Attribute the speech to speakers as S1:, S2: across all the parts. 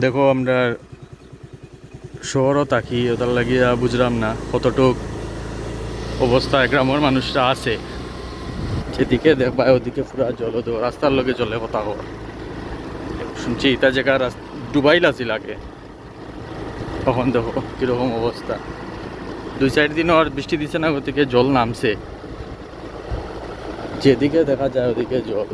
S1: দেখো, আমরা শহরও থাকি, ওটার লাগিয়া বুঝলাম না কতটুক অবস্থা, গ্রামের মানুষরা আছে। যেদিকে দেখবা, ওদিকে পুরা জল তো রাস্তার লগে জলে কথা হর শুনছি এটা জায়গা ডুবাইল আছিল আগে তখন দেখো, কীরকম অবস্থা। দুই চার দিন আর বৃষ্টি দিচ্ছে না ওদিকে জল নামছে। যেদিকে দেখা যায়, ওদিকে জল।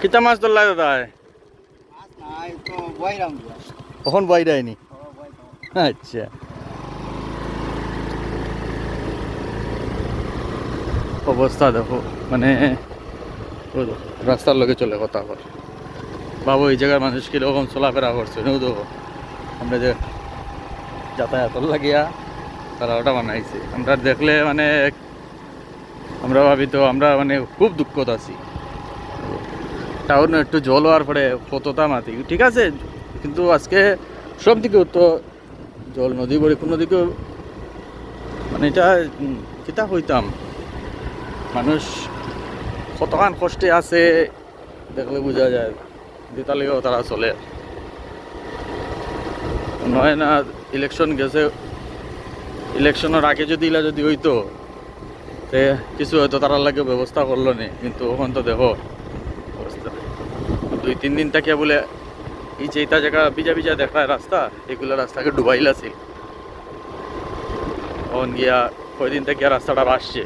S1: কিতা মাছ ধরলাই দাদা? কখন বাইরায়নি আচ্ছা। অবস্থা দেখো মানে রাস্তার লগে চলে কথা আবার। বাবু, এই জায়গার মানুষ কীরকম চলাফেরা করছে নেও দেখো আমরা যে যাতায়াত লাগিয়া তারা ওটা বানাইছে, আমরা দেখলে মানে আমরা ভাবি তো আমরা মানে খুব দুঃখত আছি। টাউন একটু জল হওয়ার পরে কতটা মাটি? ঠিক আছে, কিন্তু আজকে সব দিকেও তো জল, নদী বড়ি কোনো দিকেও মানে এটা কিতা হইতাম, মানুষ কতখান কষ্টে আছে দেখলে বোঝা যায় দিতালিও তারা চলে। নয় না ইলেকশন গেছে ইলেকশনের আগে যদি ইলা যদি হইতো কিছু হয়তো তারার লাগে ব্যবস্থা করল নি, কিন্তু ওখান তো দেখো দুই তিন দিন থেকে বলে, এই যে এটা জায়গা বিজা বিজা দেখায় রাস্তা, এগুলো রাস্তাকে ডুবাইল আছিল। তখন গিয়া কয়দিন থেকে রাস্তাটা আসছে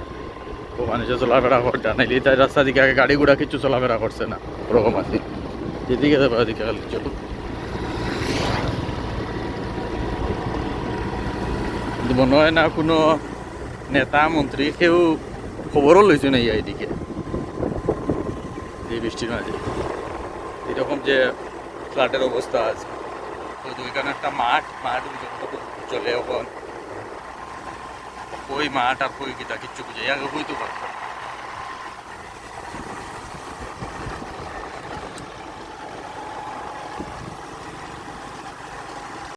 S1: ও মানুষের চলাফেরা করতে নাইলে এটা রাস্তা দিকে আগে গাড়ি ঘোড়া কিছু চলাফেরা করছে না, ওরকম আছে। যেদিকে যাবে ওদিকে চলো মনে হয় না কোনো নেতা, মন্ত্রী কেউ খবরও লইছে না এইদিকে এই বৃষ্টির মাঝে। এরকম যে ফ্ল্যাটের অবস্থা আছে। তো ওইখানে একটা মাঠ মাঠ চলে এখন। ওই মাঠ আর কই কিতা কিচ্ছু বুঝে আগে হইতে পারতো